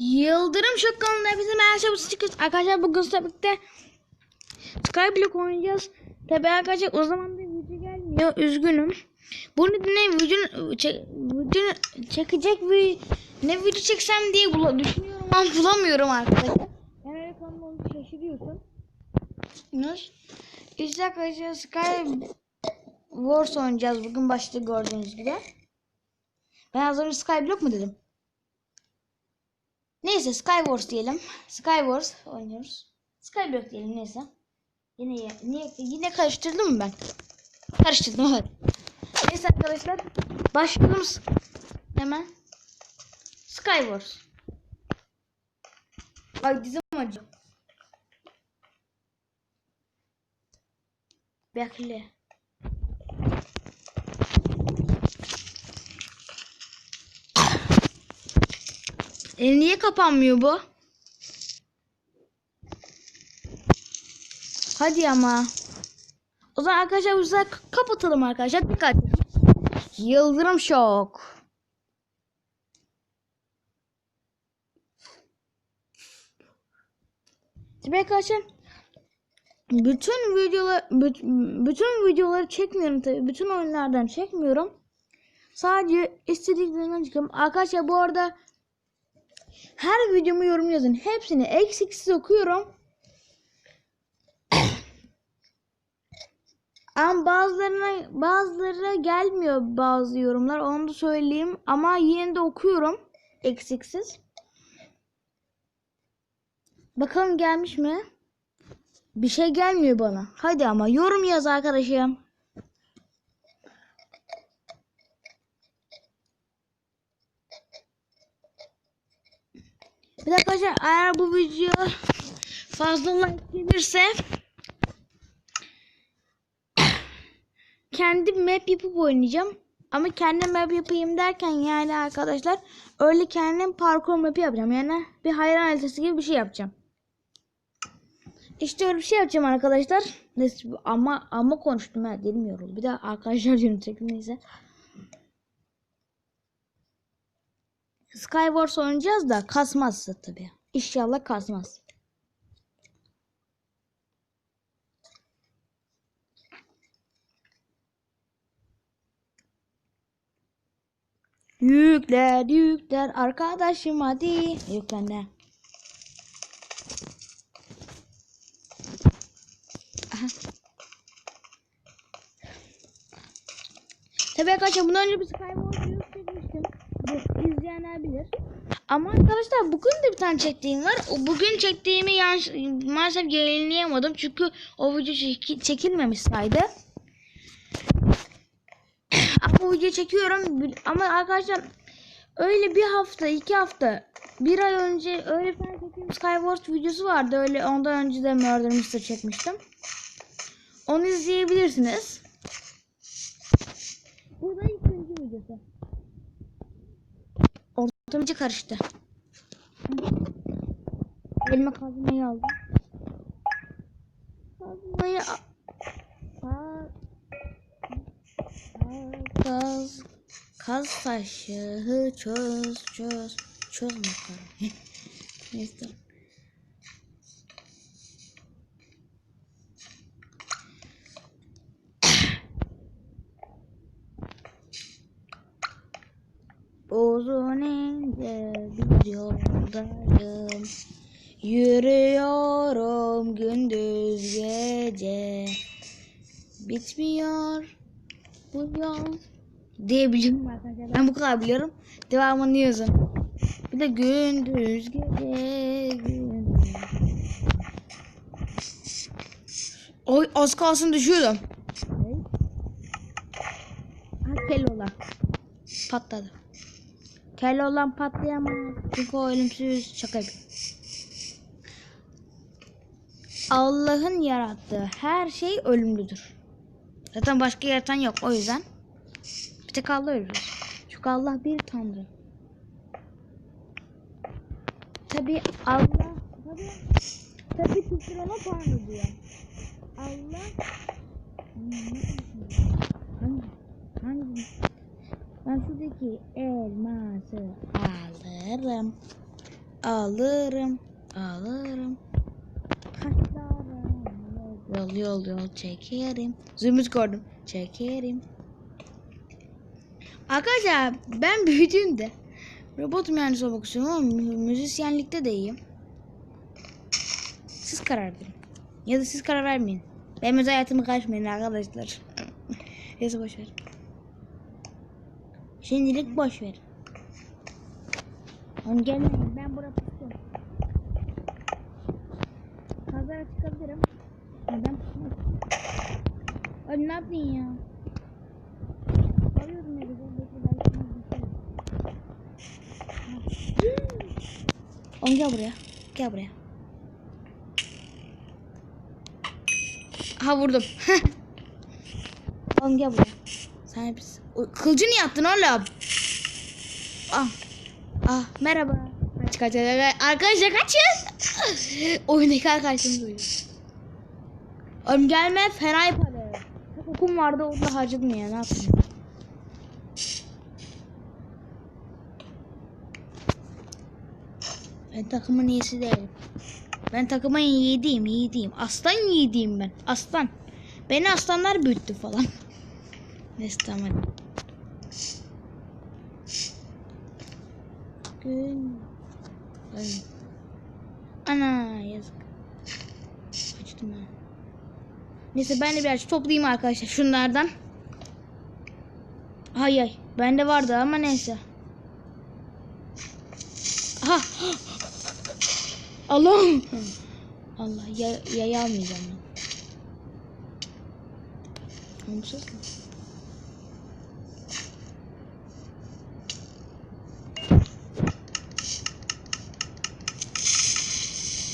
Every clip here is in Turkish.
Yıldırım Şokan'ın hepinize merhaba çıkıyoruz. Arkadaşlar bugün sizlerle birlikte Skyblock oynayacağız. Tabi arkadaşlar o zaman da video gelmiyor. Üzgünüm. Bunu ne video, çek, video çekecek bir ne video çeksem diye bula, düşünüyorum ama bulamıyorum arkadaşlar. Yani öyle konuda onu şaşırıyorsun. Nasıl? İşte arkadaşlar Sky Wars oynayacağız bugün başta gördüğünüz gibi. Ben az önce Skyblock mu dedim? Neyse Skywars diyelim. Skywars oynuyoruz. Skyblock diyelim neyse. Yine niye yine karıştırdım mı ben? Karıştırdım evet. Neyse arkadaşlar başlayalım hemen. Skywars. Ay dizim acıyor. Bekle. E niye kapanmıyor bu? Hadi ama. O zaman arkadaşlar bu sefer kapatalım arkadaşlar. Dikkat. Yıldırım şok. Tabii arkadaşlar bütün videolar büt- bütün videoları çekmiyorum tabii. Bütün oyunlardan çekmiyorum. Sadece istediklerimden çıkıyorum. Arkadaşlar bu arada her videomu yorum yazın. Hepsini eksiksiz okuyorum. Ama bazılarına bazıları gelmiyor bazı yorumlar. Onu da söyleyeyim. Ama yine de okuyorum. Eksiksiz. Bakalım gelmiş mi? Bir şey gelmiyor bana. Hadi ama yorum yaz arkadaşım. Bir dakika arkadaşlar eğer bu video fazla like gelirse kendi map yapıp oynayacağım. Ama kendi map yapayım derken yani arkadaşlar öyle kendim parkur map'i yapacağım. Yani bir hayran haritası gibi bir şey yapacağım. İşte öyle bir şey yapacağım arkadaşlar. Neyse, ama ama konuştum ha dilim yoruldu. Bir de arkadaşlar yönetecek neyse. Skywars oynayacağız da kasmazsa tabii. İnşallah kasmaz. Yükler yükler arkadaşım hadi. Yüklenme. Tabii arkadaşlar bundan önce bir Skywars. Bilir. Ama arkadaşlar bugün de bir tane çektiğim var. Bugün çektiğimi yanlış, maalesef yayınlayamadım. Çünkü o video çeki- çekilmemiş saydı. Ama bu videoyu çekiyorum. Ama arkadaşlar öyle bir hafta, iki hafta, bir ay önce öyle bir tane çektiğim videosu vardı. Öyle ondan önce de Murder Mystery çekmiştim. Onu izleyebilirsiniz. Bu da ikinci videosu. Ortamcı karıştı. Elime kazmayı aldım. Kazmayı kaz kaz taşı çöz çöz çöz bakalım. Neyse. Uzun ince bir yoldayım Yürüyorum gündüz gece. Bitmiyor bu yol. Diyebilirim arkadaşlar. Ben bu kadar biliyorum. Devamını yazın. Bir de gündüz gece gündüz. Oy az kalsın düşüyordum. Ha kel olan Patladı Kel olan patlayamaz. Çünkü o ölümsüz şaka. Allah'ın yarattığı her şey ölümlüdür. Zaten başka yaratan yok o yüzden. Bir tek Allah ölür. Çünkü Allah bir tanrı. Tabi Allah tabi tabi Türkler ona tanrı diyor. Allah hangi hangi ben şuradaki elması alırım. alırım, alırım. Kaşlarım, yol yol yol çekerim. Zümrüt gördüm, çekerim. Arkadaşlar ben büyüdüğümde robot mühendisi olmak istiyorum ama mü- müzisyenlikte de iyiyim. Siz karar verin. Ya da siz karar vermeyin. Benim özel hayatımı karışmayın arkadaşlar. Neyse boş ver. Şimdilik boş ver. Onu gelmeyin. Ben burada pusuyorum. Pazara çıkabilirim. Neden pusmak? Abi ne yaptın ya? Arıyorum ne güzel. Oğlum gel buraya. Gel buraya. Ha vurdum. Oğlum gel buraya. Sen hep... O, Kılıcı niye attın oğlum? Ah. Ah merhaba. Kaç kaç. Arkadaşlar kaçın. Oyundaki arkadaşlarımız uyuyor. Oğlum gelme fena yaparım. Okum vardı onu da harcadım ya ne yapayım. Ben takımın iyisi değilim. Ben takımın yiğidiyim, yiğidiyim. Aslan yiğidiyim ben. Aslan. Beni aslanlar büyüttü falan. Neyse tamam. Gün. Ay. Ana yazık. Açtım ha. Neyse ben de biraz toplayayım arkadaşlar şunlardan. Hay ay. Bende vardı ama neyse. Aha. Allah'ım. Allah ya, yayı almayacağım ben. Olumsuz mu?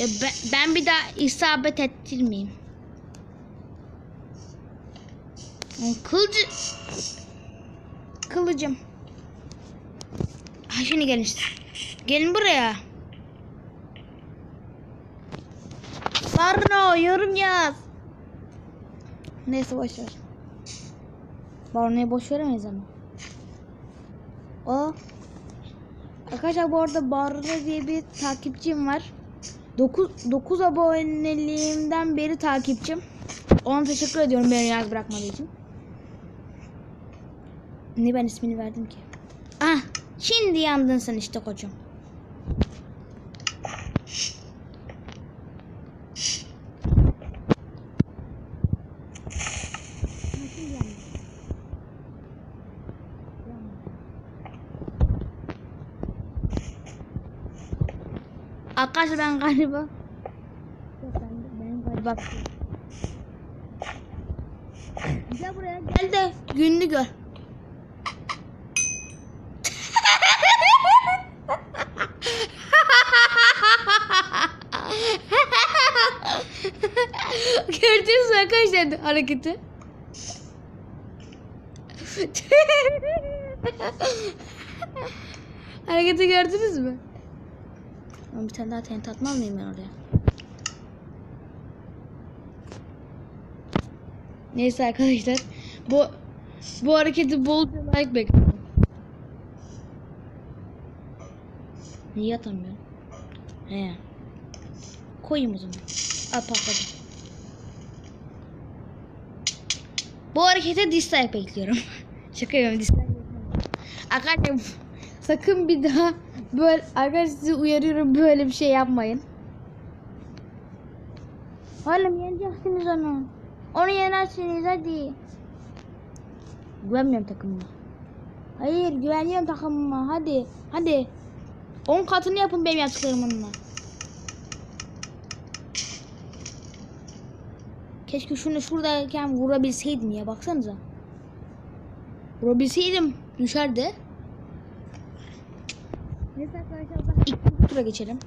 Ya ben, bir daha isabet ettirmeyeyim. Kılıcı... Kılıcım. Ha şimdi gelin işte. Gelin buraya. Barno yorum yaz. Neyse boş ver. Barno'yu boş veremeyiz ama. O. Arkadaşlar bu arada Barno diye bir takipçim var. 9, 9 aboneliğimden beri takipçim. Ona teşekkür ediyorum beni yalnız bırakmadığı için. Ne ben ismini verdim ki? Ah şimdi yandın sen işte koçum. Arkadaşlar ben galiba Yok ben, ben galiba Gel buraya gel de gününü gör. Gördünüz mü arkadaşlar hareketi? hareketi gördünüz mü? Ama bir tane daha tent atmaz mıyım ben oraya? Neyse arkadaşlar. Bu bu hareketi bolca like bekliyorum. Niye atamıyorum? He. Koyayım o zaman. Al patladı. Bu harekete dislike bekliyorum. Şaka yapıyorum dislike bekliyorum. Arkadaşlar sakın bir daha böyle arkadaşlar sizi uyarıyorum böyle bir şey yapmayın. Oğlum yeneceksiniz onu. Onu yenersiniz hadi. Güvenmiyorum takımıma. Hayır güveniyorum takımıma hadi. Hadi. 10 katını yapın benim yaptıklarımınla. Keşke şunu şuradayken vurabilseydim ya baksanıza. Vurabilseydim düşerdi. Neyse ilk tura geçelim.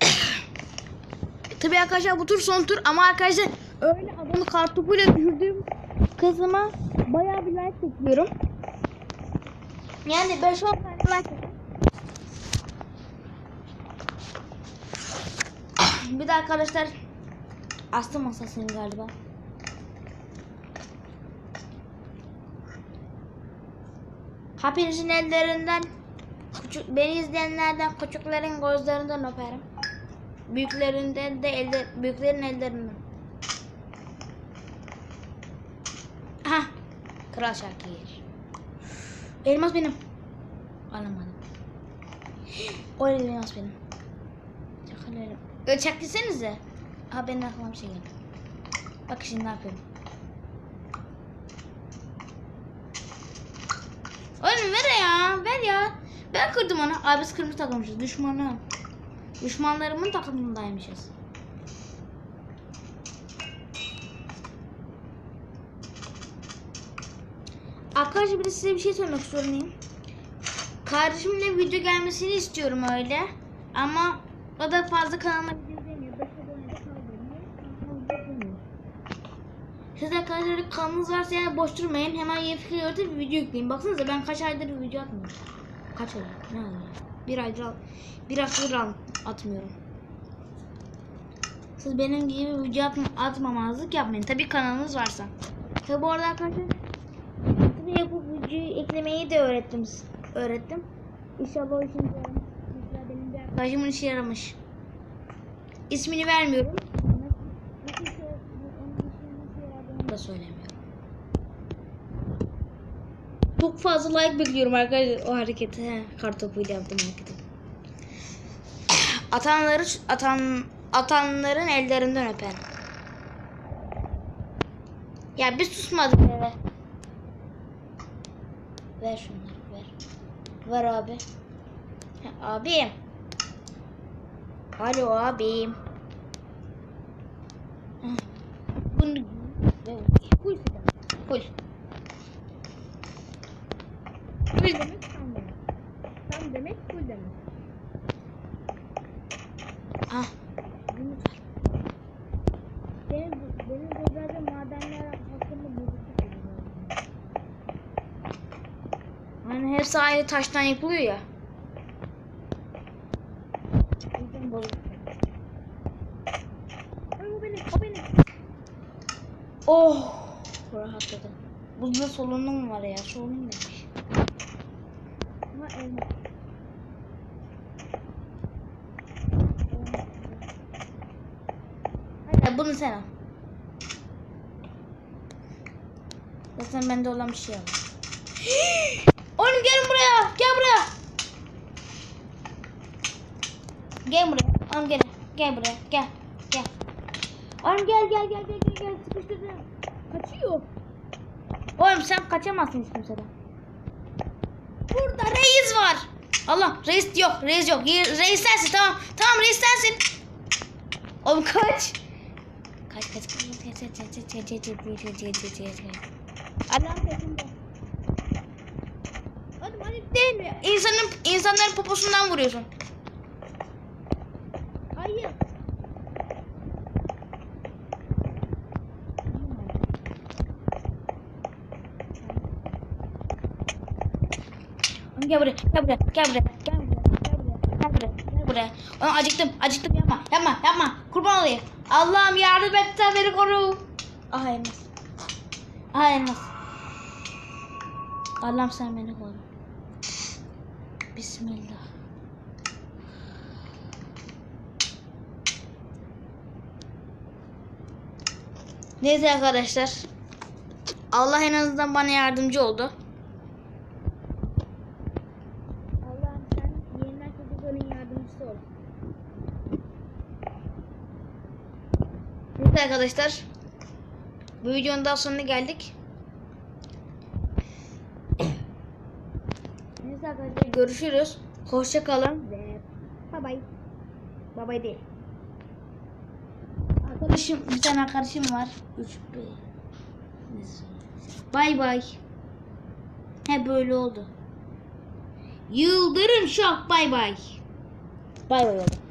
Tabii arkadaşlar bu tur son tur ama arkadaşlar öyle adamı kartopuyla düşürdüğüm kısma bayağı bir like bekliyorum. Yani 5-10 tane like. Bir de arkadaşlar astım masasını galiba. Hepinizin ellerinden, küçük, beni izleyenlerden, küçüklerin gözlerinden öperim. Büyüklerinden de elde, büyüklerin ellerinden. Ha, Kral Şakir. Elmas benim. Alamadım. O elmas benim. Çakalayalım. Ö, çaktıysanıza. Ha benim aklıma bir şey geldi. Bak şimdi ne yapıyorum. Oğlum ver ya. Ver ya. Ben kırdım onu. Abi biz kırmızı takılmışız. Düşmanı. Düşmanlarımın takımındaymışız. Arkadaşlar bir de size bir şey söylemek zorundayım. Kardeşimle video gelmesini istiyorum öyle. Ama o da fazla kanalıma arkadaşlar kanalınız varsa yani boş durmayın. Hemen yeni fikir yaratıp video yükleyin. Baksanıza ben kaç aydır video atmıyorum. Kaç ay? Ne ay? Bir aydır bir al- atmıyorum. Siz benim gibi video atma, atmamazlık yapmayın. Tabii kanalınız varsa. Tabii bu arada arkadaşlar Tabii yapıp videoyu eklemeyi de öğrettim. Öğrettim. İnşallah o işinize yaramış. Bir arkadaşımın işe yaramış. İsmini vermiyorum. Nasıl işe- onun işine nasıl yaradığını da söylemiyorum. Çok fazla like bekliyorum arkadaşlar o hareketi. He, kartopuyla yaptım hareketi. Atanları atan atanların ellerinden öper. Ya bir susmadık eve. Ver şunları ver. Ver abi. Abim. Alo abim. Bunu ver. Full fidan. Full. Full demek tam demek. Tam demek full demek. Ah. Benim, benim gözlerde madenler hakkında bozukluk oluyor. Hani hepsi aynı taştan yapılıyor ya. O yüzden. Ay, O benim, o benim. Oh, rahatladım. Buzda solunum var ya, solunum demiş. Ama elma. Hadi bunu sen al. Zaten bende olan bir şey var. Oğlum gelin buraya. Gel buraya. Gel buraya. Oğlum gel. Gel buraya. Gel. Gel. Oğlum gel gel gel gel gel gel. Sıkıştırdım. Kaçıyor. Oğlum sen kaçamazsın hiç kimseden. Burada reis var. Allah reis yok reis yok. Reis sensin tamam. Tamam reis sensin. Oğlum kaç. Kaç kaç kaç kaç kaç kaç kaç kaç kaç kaç kaç kaç kaç kaç Allah'ın peşinde. Oğlum ayıp değil mi? İnsanın, insanların poposundan vuruyorsun. Hayır. Gel buraya, gel buraya, gel buraya, gel buraya, gel buraya, gel buraya, gel buraya. Oğlum acıktım, acıktım yapma, yapma, yapma. Kurban olayım. Allah'ım yardım et sen beni koru. Ah elmas. Ah elmas. Allah'ım sen beni koru. Bismillah. Neyse arkadaşlar. Allah en azından bana yardımcı oldu. Allah'ım sen yeniden çocukların yardımcısı ol. Neyse arkadaşlar. Bu videonun daha sonuna geldik. Neyse arkadaşlar görüşürüz. Hoşça kalın ve bye bye. Bye bye değil. Arkadaşım bir tane arkadaşım var. Üç Bye bye. He böyle oldu. Yıldırım şok bye bye. Bye bye oldu.